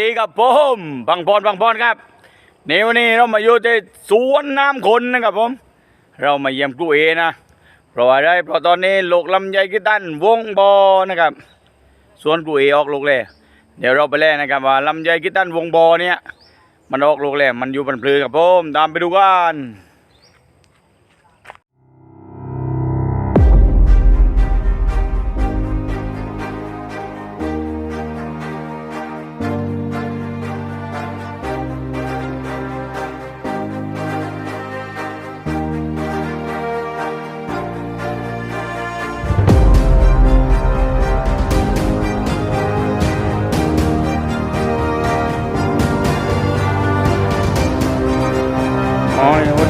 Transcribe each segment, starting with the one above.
ดีครับผมบางพรบางพรครับนี่วันนี้เรามาอยู่ที่สวนน้ำคนนะครับผม เรามาเยี่ยมครูเอนะเพราะอะไรเพราะตอนนี้ลูกลำไยกิตันวงบอนะครับสวนครูเอออกลูกเลยเดี๋ยวเราไปแล่นะครับว่าลำไยกิตันวงบอเนี่ยมันออกลูกแล้วมันอยู่บนพลือครับผมตามไปดูกัน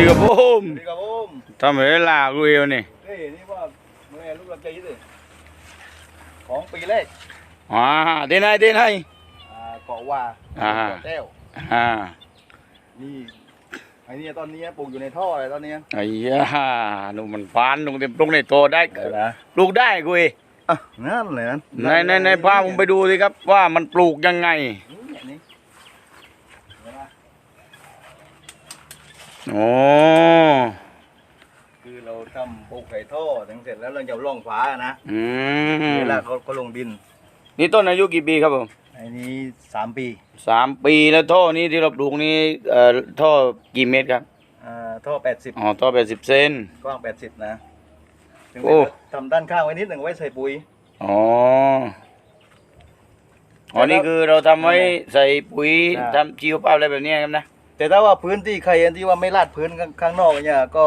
ดีครับผมสวัสดีครับผมทำเวลาครูเอวนี่เฮ้ยนี่ว่าเมื่อลูกลำใจยี่สิของปีแรกอ่าที่ไหนที่ไหนอ่าเกาะว่าอ่าเกาะแก้วอ่านี่ไอ้เนี่ยตอนนี้ปลูกอยู่ในท่ออะไรตอนเนี้ยไอ้ยาหนูมันฟานลงเต็มลงในโตได้นะปลูกได้คุยอะนั่นเลยนั่นในในในพาผมไปดูสิครับว่ามันปลูกยังไง นี่นี่เห็นไหม โอ้คือเราทำปลูกไข่ท่อถึงเสร็จแล้วเราจะล่องฝานะอืมเวลาเขาเขาลงดินนี่ต้นอายุกี่ปีครับผมไอ้นี้สามปีสามปีแล้วท่อนี้ที่เราปลูกนี้เอ่อท่อกี่เมตรครับอ่าท่อแปดสิบอ๋อท่อแปดสิบเซน กว้างแปดสิบนะถึงโอ้ทำด้านข้างไว้นิดหนึ่งไว้ใส่ปุ๋ย อ๋ออ๋อนี่คือเราทำไว้ใส่ปุ๋ยอ่าทำชีวภาพอะไรแบบนี้ครับนะ แต่ถ้าว่าพื้นที่ใครที่ว่าไม่ลาดพื้นข้างข้างนอกเนี่ยก็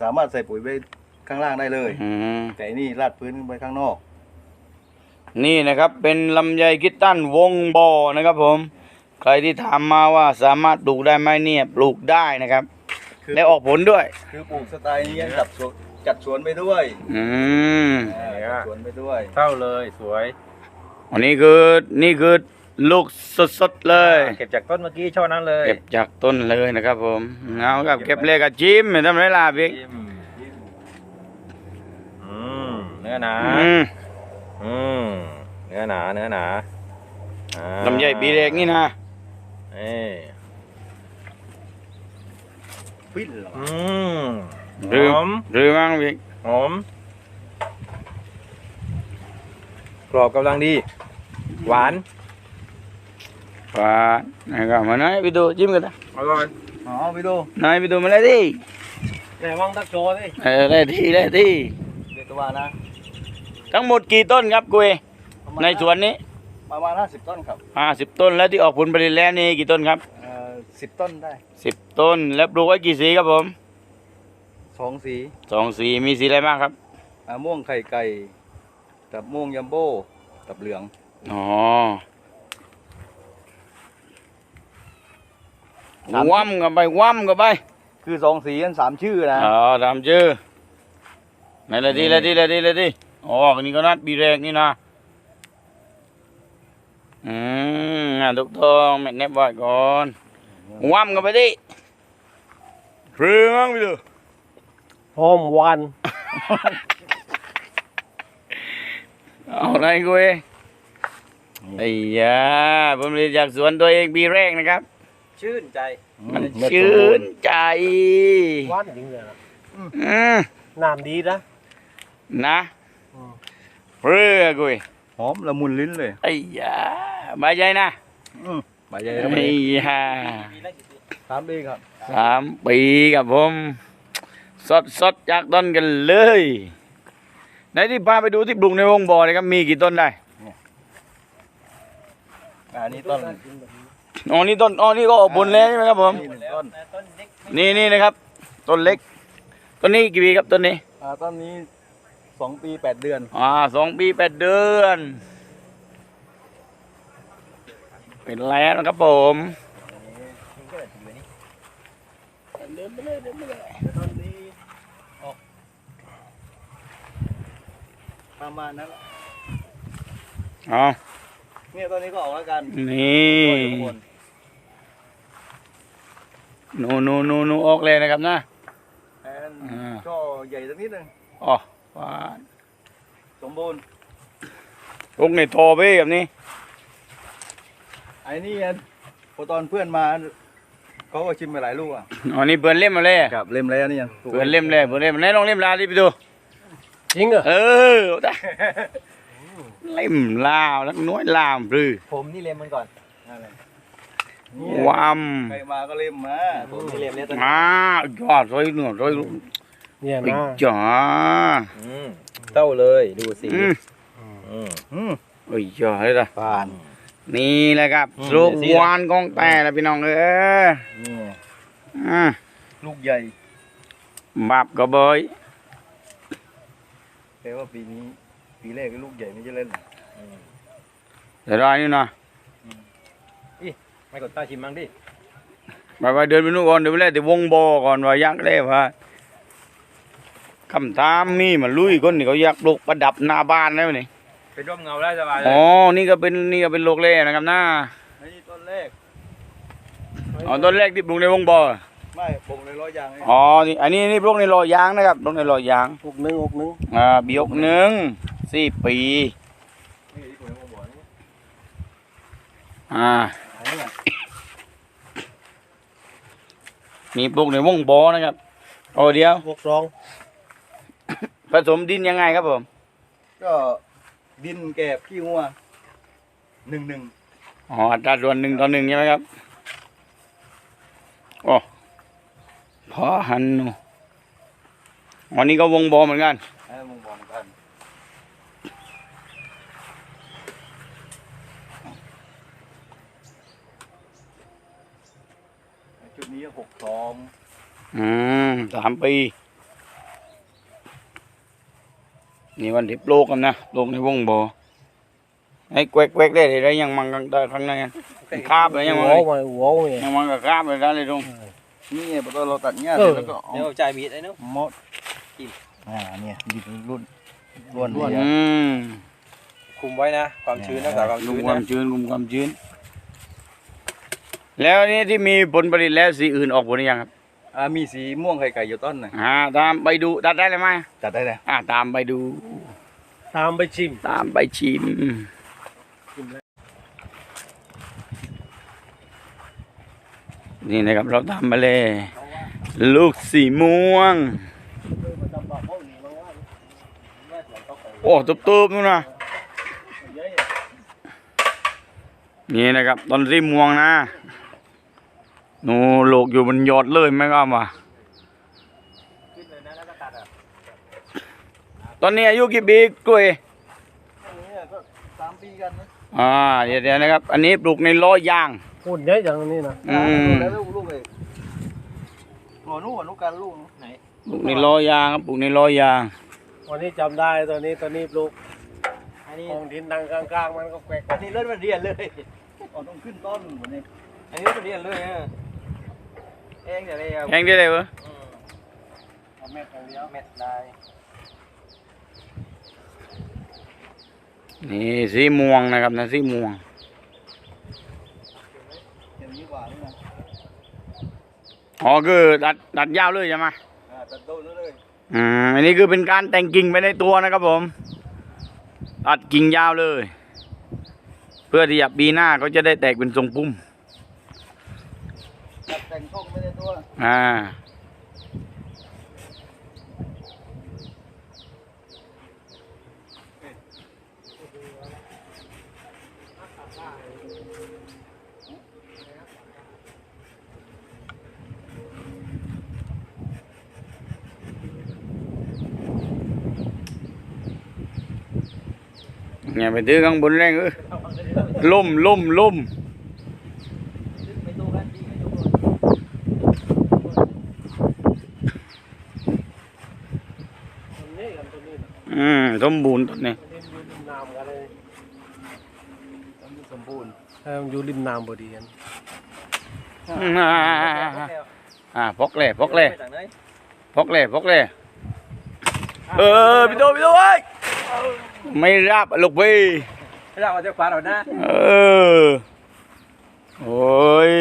สามารถใส่ปุ๋ยไว้ข้างล่างได้เลย อืม แต่อันนี่ลาดพื้นไว้ข้างนอก นี่นะครับเป็นลำไยคิดตันวงบ่อนะครับผม ใครที่ถามมาว่าสามารถปลูกได้ไหมเนี่ยปลูกได้นะครับคือ และออกผลด้วย คือปลูกสไตล์นี้จัดสวนจัดสวนไปด้วยอืมอ่าจัดสวนไปด้วย เท่าเลยสวย อันนี้คือนี่คือ ลูกสดๆเลยเก็บจากต้นเมื่อกี้ช่อนั้นเลยเก็บจากต้นเลยนะครับ ผมเอาครับเก็บเลยกับจิ้มไม่ทำไรล่ะพี่จิ้มอืมเนื้อหนาอืมอืมเนื้อหนาเนื้อหนาอ่าลำไยปีแรกนี่นะเอ้ยปิ้นเหรออืมหรือหอมหรือมั้งพี่หอมกรอบกำลังดี หวาน ฝานะครับมาไหนไปดูจิ้มกันนะอร่อยอ๋อไปดูไหนไปดูมาเลยดิแต่ว่างตักโชว์สิเออเลยที่เลยที่เดี๋ยวตัวนะทั้งหมดกี่ต้นครับกุยประมาณในสวนนี้ประมาณห้าสิบต้นครับห้าสิบต้นแล้วที่ออกผลผลิตแล้วนี่กี่ต้นครับเอ่อสิบต้นได้สิบต้นแล้วปลูกไว้กี่สีครับผมสองสีสองสีมีสีอะไรบ้างครับอ่าม่วงไข่ไก่กับม่วงยัมโบ้กับเหลืองอ๋อ สามว่ำกันไปว่ำกันไป คือสองสีกันสามชื่อนะอ๋อตามชื่อไหนเลยดีเลยดีเลยดีเลยดีอ๋ออันนี้ก็นัดบีแรกนี่นะอืมอะถูกต้องแม่เน็บไว้ก่อนว่ำกันไปดิเรื่องไปดูหอมหวานเอาอะไรกูเองไอ้ยาผมเรียนจากสวนตัวเองปีแรกนะครับ ชื่นใจ มันเม็ดชื่นใจหวานจริงเลยนะอืมน้ำดีนะนะเรือกูเองหอมละมุนลิ้นเลยไอ้ยาใบใหญ่นะอืมใบใหญ่ไอ้ยาสามปีครับสามปีกับผมสดสดจากต้นกันเลยไหนที่พาไปดูที่ปลูกในวงบ่อเลยครับมีกี่ต้นได้อันนี้ต้น อ๋อนี่ต้นอ๋อนี่ก็ออกผลแล้วใช่ไหมครับผม นี่หนึ่งต้นนี่นี่นะครับ ต้นเล็ก ต้นนี้กี่ปีครับต้นนี้ อ่าต้นนี้สองปีแปดเดือน อ่าสองปีแปดเดือน เป็นแล้วนะครับผมต้นนี้ออกประมาณนั้นแหละอ๋อเนี่ยต้นนี้ก็ออกแล้วกันนี่ก็อยู่ข้างบน หนูหนูหนูหนูออกเลยนะครับนะแอนอ่าก็ใหญ่สักนิดหนึงอ๋อว่าสมบูรณ์ปลูกในโทไปแบบนี้ไอ้นี่อันพอตอนเพื่อนมาเขาก็ชิมไปหลายลูกอะอ๋อนี่เปิดเล่มมาเลยครับเล่มแล้วนี่ยังเปิดเล่มเลยเปิดเล่มไหนลองเล่มลาวดิไปดูจริงเหรอเออได้เล่มลาวแล้วน้อยลาวปรือผมนี่เล็มมันก่อน นั่นแหละวามใครมาก็เล่มมาผมนี่เล็มเนี่ยตัวมายอดร้อยหนึ่งร้อยเนี่ยไอ้นะจ๋าอืมเต้าเลยดูสิอืมอืมอืมไอ้จ๋าเลยล่ะปานนี่แหละครับอืมลูกเดี๋ยวสิวานของแต่ละพี่น้องเออนี่อืมลูกใหญ่บับก็เบยแต่ว่าปีนี้ ปีแรกก็ลูกใหญ่ไม่ใช่เล่นเดี๋ยวรอนี่นะ ไม่กดตาชิมมั้งดิไปไปเดินไปนู่นก่อนเดินไปเล่นแต่วงบอก่อนว่าอยักได้ว่าคำถามมีมาลุยคนนี่เขาอยากปลูกประดับหน้าบ้านแล้วนี่เป็นร่มเงาได้สบายเลอ๋อยนี่ก็เป็นนี่ก็เป็นโลกเล่นะครับน้าไอ้นี่ต้นแรกอ๋อต้นแรกที่ปลูกในวงบอไม่ปลูกในร้อยยางไงอ๋อนี่อันนี้นี่ปลูกในรอยางนะครับปลูกในรอยางหกหนึ่งหกหนึ่งอ่าบิยกหนึ่งสี่ปีนี่ที่ผมเอา บอกนี่อ่าอันนี้อะมีปลูกในวงบอนะครับโอ้เดียวหกสองผสมดินยังไงครับผม ก็ดินแกบขี้งัวหนึ่งหนึ่งอ๋ออัตราส่วนหนึ่งต่อหนึ่งใช่ไหมครับโอ้พอหันนูอ๋อนี่ก็วงบอเหมือนกันไอ้มึงบอกเหมือนกันจุดนี้ หกสองอืมสามปี นี่วันที่ปลูกกันนะปลูกในวงบอไอ้แกวกแกวกได้เลยยังมังกันได้ข้างในอะคาบเลยยังมังหัวมาหัวเนี่ยยังมังกับคาบเลยได้เลยตรงนี่ไงพอตอนเราตัดหญ้าเอเสร็อจแล้วก็เอาเดี๋ยวจ่ายมีดไอ้เนาะมดอ่าเนี่ยดินรุ่นร่วนร่วนดีอือะมคุมไว้นะ ความชื้นรักษาความลุชื้มนควานะมชื้นลุมความชื้น แล้วนี่ที่มีผลผลิตแล้วสีอื่นออกผลหรือยังครับอ่ามีสีม่วงไข่ไก่อยู่ต้นหน่อยอ่าตามไปดูตัดได้เลยไหมจัดได้เลยอ่าตามไปดู ตามไปชิม ตามไปชิมนี่นะครับเราตามมาเลย ลูกสีม่วง โอ้ตุบๆนู่นนะนี่นะครับต้นสีม่วงนะ หนูโลกอยู่บนยอดเลยไหมครับว่าตอนนี้อายุกี่ปีกล้วยอันนี้ก็สามปีกันนะอ่าเดี๋ยวเดี๋ยวนะครับ อันนี้ปลูกในล้อยางพูดเยอะอย่างนี้นะอืม แล้วลูกลูกเลยหัวนู้นหัวนู้นกันลูกไหนปลูกในล้อยางครับปลูกในล้อยาง วันนี้จำได้ตัวนี้ตัวนี้ปลูกอันนี้กองดินดังกลางๆมันก็แกวกอันนี้เล่นมันเรียนเลยอ๋อต้องขึ้นต้นวันนี้อันนี้เป็นเรียนเลยอะ เองเดี๋ยวเรียแห้งได้เลยวะเอาเม็ดอย่างเดียวเม็ดได้นี่สีม่วงนะครับนะสีม่วงอย่างนี้กว่านี่นะอ๋อคือดัดดัดยาวเลยใช่ไหมอ่าตัดต้นเลยอืมอันนี้คือเป็นการแต่งกิ่งไปในตัวนะครับผมตัดกิ่งยาวเลย เพื่อที่จะปีหน้าเขาจะได้แตกเป็นทรงพุ่ม ตัดแต่งช่องไม่ ได้ตัวอ่าอย่าไปตื้อข้างบนแรงเออล่มล่มล่ม ไม่ตู้กันดีไม่ตู้ ตัวนี้กับตัวนี้นะ อืมสม บูรณ์ต้นนี้ตัวนี้อยู่ริมน้ำกันเลยต้นสมบูรณ์เออมันอยู่ริมน้ำพอดีกันอ่าอ่าพกเล่พกเล่จากไหนพกเล่พกเล่เออพี่โตพี่โตเว้ยไม่รับลูกพี่ไม่ได้มาจากฟ้าหรอกนะเออโอ้ย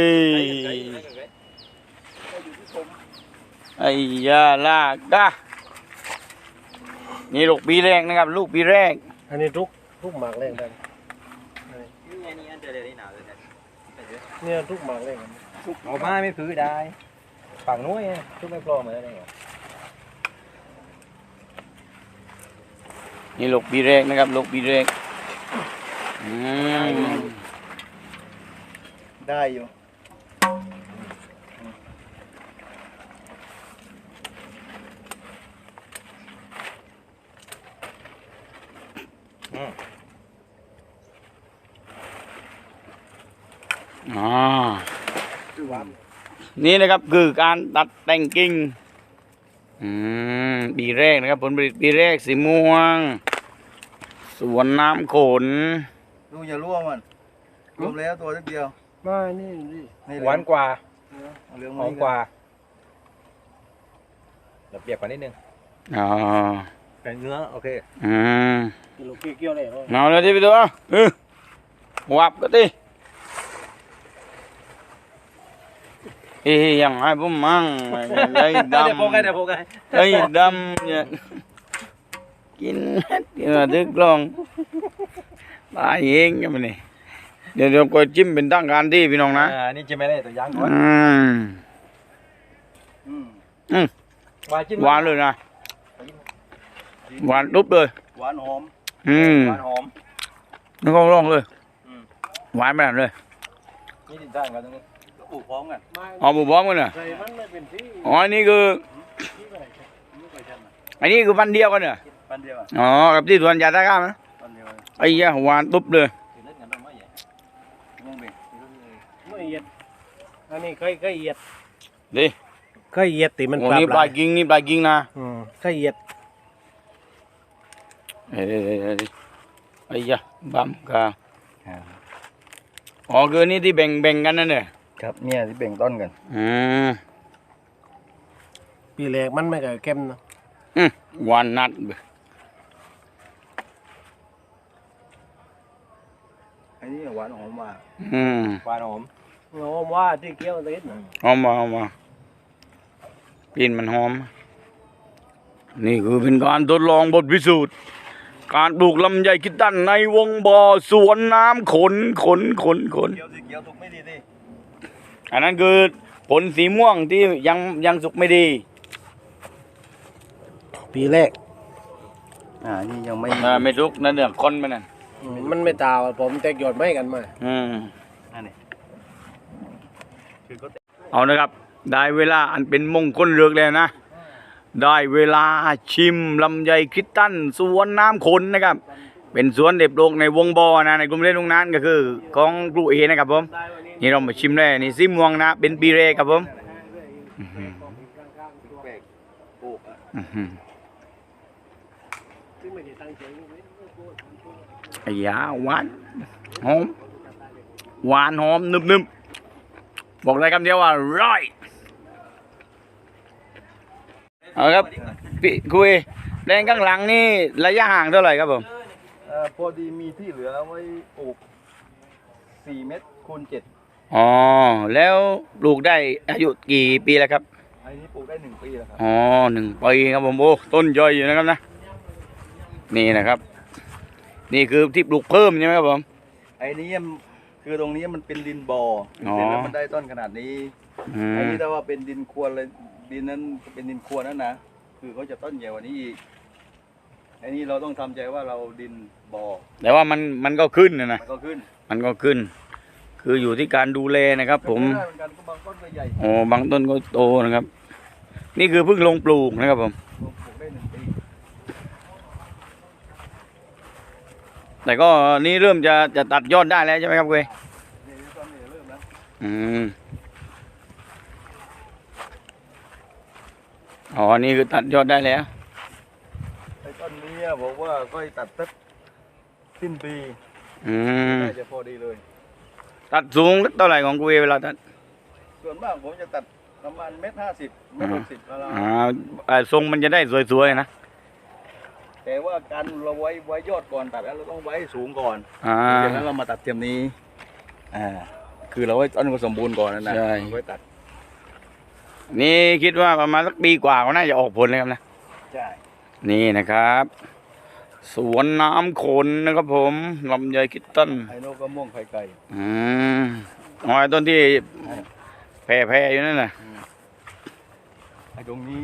ไอ้ยาลากดะ นี่ลูกปีแรกนะครับ ลูกปีแรก อันนี้ทุกทุกหมากแรงได้นี่ไงนี่อันเดียวเรียวนี้หนาวเลยนะเนี่ยทุกหมากเลยกันเอามาไม่พื้ได้ฝั่งนู้นไงทุกไม่พร้อมเลยได้ไงนี่ลูกปีแรกนะครับลูกปีแรกได้อยู่ อ่านี่นะครับคือการตัดแต่งกิ่งอืมปีแรกนะครับผลผลิตปีแรกสีม่วง สวนน้ำขนดูอย่ารั่วมันรวมแล้วตัวนิดเดียวมานี่นี่นี่หวานกว่าเอาเหลืองหมาอมนี่กว่าเดี๋ยวเปียกกว่านิดนึงอ๋อแต่เนื้อโอเคอืมกิโลเกี่ยวเลยเนาะเอาเลยที่ไปตัวเออวับก็ตี เอ้ยยังไงผมมั่งไอ้ดำเดี๋ยวโฟกัสเดี๋ยวโฟกัสไอ้ดำเนี่ยกินกินมาดึกลองตายเองกันมันนี่เดี๋ยวเดี๋ยวก็จิ้มเป็นตั้งการที่พี่น้องนะอ่านี่จิ้มไม่ได้ตัวย่างก่อนอืมอืมอืมหวานจิ้มหวานเลยนะหวานลุบเลยหวานหอมอืมหวานหอมนึกลองเลยอืมหวานแบบเลยนี่ดินจ้างกันตรงนี้ก็ ปลูกพร้อมกันมาเอาบุบ้องกันเหรอใส่มันไม่เป็นที่อ๋ออันนี้คือที่ไหนไม่เคยทำนะอันนี้คือพันธุ์เดียวกันเหรอปันเดียวอะอ๋อกับที่สวนยาตะก้ามนะปันเดียวอะไอ้ยาหวานตุ๊บเลยเล่นกันตรงนี้งงเบงไม่เอียดอันนี้เคยเคยเอียดดิเคยเอียดติมันโอ้ปรับนี่ปหลาลายยกิ้งนี่ปลายกิ้งนะอืมเคยเอียดเฮ้ยเฮ้ยเฮ้ยเฮ้ยไอ้ยาบัมกาอ๋อคือนี่ที่แบ่งแบ่งกันนั่นเนี่ย ครับเนี่ยที่เบ่งต้นกันอืมปีแรกมันไม่เคยเข้มนะอืมหวานนัดเว้ยอันนี้หวานหอมมากอืมหวานหอมโอ้ว่าที่เกี่ยวติดนะเอามาเอามาปีนมันหอม นี่คือเป็นการทดลองบทพิสูจน์ การปลูกลำไยคิดตันในวงบ่อสวนน้ำขนขนขนขนเขียวสีเขียวสุกไม่ดีดิ อันนั้นคือผลสีม่วงที่ยังยังสุกไม่ดี ปีแรก อ่า นี่ยังไม่อ่าไม่สุกนั่นเนี่ยคนมันนั่นอืมมันไม่ตาวอะผมแตกหยอดไม่กันมา อืม อันนี้คือก็ เอานะครับ ได้เวลาอันเป็นมงคลเลือกแล้วนะ ได้เวลาชิมลำไยคริสตันสวนน้ำขนนะครับ เป็นสวนเด็บโลกในวงบอนะในกลุ่มเล่นตรงนั้นก็คือของครูเอนะครับผมนี่เรามาชิมได้นี่ซิมวงนะ เป็นปีเรกครับผมอื้อหือแปลกปลูกอะอื้อหือซึ่งไม่ได้ตั้งใจนี่เว้ยไอ้ยาหวานหอมหวานหอมนึบนึบบอกได้คำเดียวว่าร้อยเอาครับพี่คุยแรงข้างหลังนี่ระยะห่างเท่าไหร่ครับผม เอ่อพอดีมีที่เหลือไว้ปลูกสี่เมตรคูณเจ็ดอ๋อ แล้วปลูกได้อายุกี่ปีแล้วครับ อันนี้ปลูกได้หนึ่งปีแล้วครับ อ๋อหนึ่งปีครับผมโอ้ต้นย่อยอยู่นะครับนะ นี่นะครับ นี่คือที่ปลูกเพิ่มใช่ไหมครับผม ไอ้นี้มันคือตรงนี้มันเป็นดินบ่ออ๋อเสร็จแล้วมันได้ต้นขนาดนี้อืไอ้มนี้ถ้าว่าเป็นดินควนเลยดินนั้นเป็นดินควนนั่นนะคือเขาจะต้นใหญ่กว่านี้อีกไอ้นี้เราต้องทำใจว่าเราดิน บ่อแต่ว่ามันมันก็ขึ้นนะนะมันก็ขึ้นมันก็ขึ้น คืออยู่ที่การดูแลนะครับ ผมเป็นไปได้เหมือนกันก็บางต้นก็ใหญ่โอ้บางต้นก็โตนะครับ นี่คือเพิ่งลงปลูกนะครับผมปลูกได้หนึ่งปีแต่ก็นี่เริ่มจะจะตัดยอดได้แล้วใช่ไหมครับเว้ยเนี่ยต้นนี้เริ่มแล้วอืมอ๋อนี่คือตัดยอดได้แล้ว ไอ้ต้นนี้อะบอกว่าก็ตัดสัก สิ้นปีอืมน่าจะพอดีเลย ตัดสูงเท่าไหร่ของกูเวเวลาตัดส่วนมากผมจะตัดประมาณเมตรห้าสิบเมตรหกสิบแล้วอ่าอ่าทรงมันจะได้สวยๆนะแต่ว่าการเราไว้ไว้ยอดก่อนตัดแล้วเราต้องไว้สูงก่อนอ่า จากนั้นเรามาตัดเทียมนี้ อ่า คือเราไว้ต้นก็สมบูรณ์ก่อนนะนะใช่ ไว้ตัดนี่คิดว่าประมาณสักปีกว่าก็น่าจะออกผลเลยครับนะ ใช่ นี่นะครับ สวนน้ำขนนะครับผมลำไยคิตตันไอ้นกก็ม่วงไข่ไก่อืมอ๋อต้นที่แผ่แผ่อยู่นั่นน่ะไอ้ตรงนี้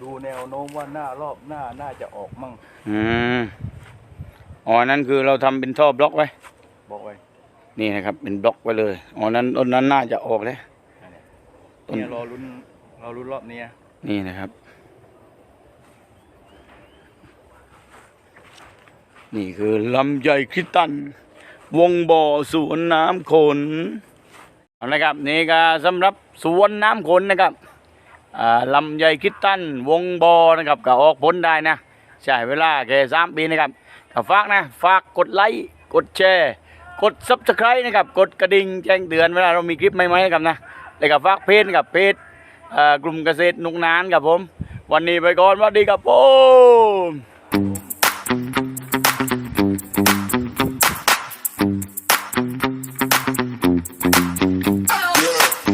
ดูแนวโน้มว่าหน้ารอบหน้าน่าจะออกมั่งอืมอ๋อนั่นคือเราทำเป็นท่อบล็อกไว้บอกไว้นี่นะครับเป็นบล็อกไว้เลยอ๋อนั้นต้นนั้นน่าจะออกแล้วต้นเนี่ยรอลุ้นรอลุ้นรอบเนี้ยนี่นะครับ นี่คือลำใหญ่คริตัน วงบ่อสวนน้ำขนเอาละครับนี่ก็สำหรับสวนน้ำขนนะครับลำใหญ่คริตัน วงบ่อนะครับก็ออกผลได้นะใช้เวลาแค่สามปีนะครับก็ฝากนะฝากกดไลค์กดแชร์กดซับสไครต์นะครับกดกระดิ่งแจ้งเตือนเวลาเรามีคลิปใหม่ๆนะครับนะแล้วก็ฝากเพจกับเพจกลุ่มเกษตรนุกนานครับผม วันนี้ไปก่อนสวัสดีครับผม